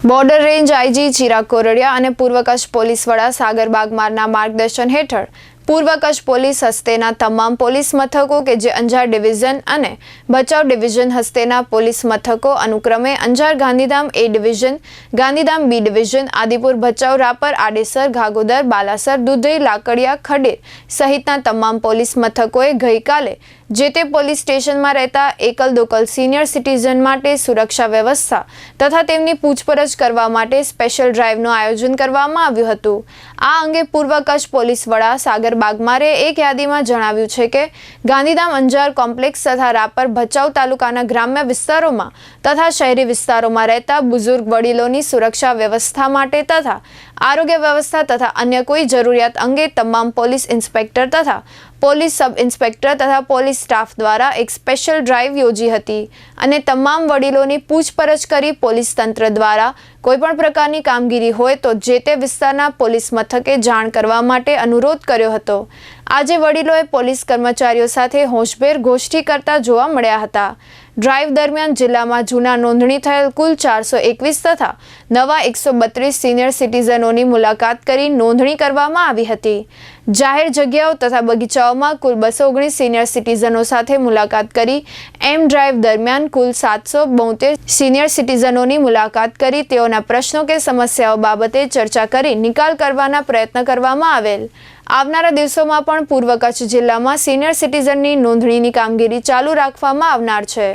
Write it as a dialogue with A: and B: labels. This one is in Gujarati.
A: Border range IG Chirag Koradiya અને પૂર્વ કચ્છ પોલીસ વડા સાગર બાગમારના માર્ગદર્શન હેઠળ પૂર્વ કચ્છ પોલીસ હસ્તેના તમામ પોલીસ મથકો કે જે અંજાર ડિવિઝન અને બચાવ ડિવિઝન હસ્તેના પોલીસ મથકો અનુક્રમે Anjar Gandhidham A division, Gandhidham B division, Adipur Bhachau Rapar, Adesar Ghagodar Balasar, Dudhai, Lakadiya, Khader સહિતના તમામ પોલીસ મથકોએ ગઈકાલે જે તે પોલીસ સ્ટેશનમાં રહેતા એકલ દોકલ સિનિયર સિટીઝન માટે સુરક્ષા વ્યવસ્થા તથા તેમની પૂછપરછ કરવા માટે સ્પેશિયલ ડ્રાઈવનું આયોજન કરવામાં આવ્યું હતું. આ અંગે પૂર્વ કચ્છ પોલીસ વડા સાગર બાગમારે એક યાદીમાં જણાવ્યું છે કે, ગાંધીધામ અંજાર કોમ્પ્લેક્સ તથા રાપર ભચાઉ તાલુકાના ગ્રામ્ય વિસ્તારોમાં તથા શહેરી વિસ્તારોમાં રહેતા બુઝુર્ગ વડીલોની સુરક્ષા વ્યવસ્થા માટે તથા આરોગ્ય વ્યવસ્થા તથા અન્ય કોઈ જરૂરિયાત અંગે તમામ પોલીસ ઇન્સ્પેક્ટર તથા પોલીસ સબ ઇન્સ્પેક્ટર તથા પોલીસ સ્ટાફ દ્વારા એક સ્પેશિયલ ડ્રાઈવ યોજી હતી અને તમામ વડીલોની પૂછપરછ કરી પોલીસ તંત્ર દ્વારા કોઈપણ પ્રકારની કામગીરી હોય તો જે તે વિસ્તારના પોલીસ મથકે જાણ કરવા માટે અનુરોધ કર્યો હતો. આજે વડીલોએ પોલીસ કર્મચારીઓ સાથે હોશભેર ગોષ્ઠી કરતા જોવા મળ્યા હતા. ડ્રાઈવ દરમિયાન જિલ્લામાં જૂના નોંધણી થયેલ કુલ ચારસો એકવીસ તથા નવા એકસો બત્રીસ સિનિયર સિટીઝનોની મુલાકાત કરી નોંધણી કરવામાં આવી હતી. જાહેર જગ્યાઓ તથા બગીચાઓમાં કુલ બસો ઓગણીસ સિનિયર સિટીઝનો સાથે મુલાકાત કરી એમ ડ્રાઈવ દરમિયાન કુલ સાતસો બોતેર સિનિયર સિટીઝનોની મુલાકાત કરી તેઓના પ્રશ્નો કે સમસ્યાઓ બાબતે ચર્ચા કરી નિકાલ કરવાના પ્રયત્ન કરવામાં આવેલ. આવનારા દિવસોમાં પણ પૂર્વ કચ્છ જિલ્લામાં સિનિયર સિટીઝનની નોંધણીની કામગીરી ચાલુ રાખવામાં આવનાર છે.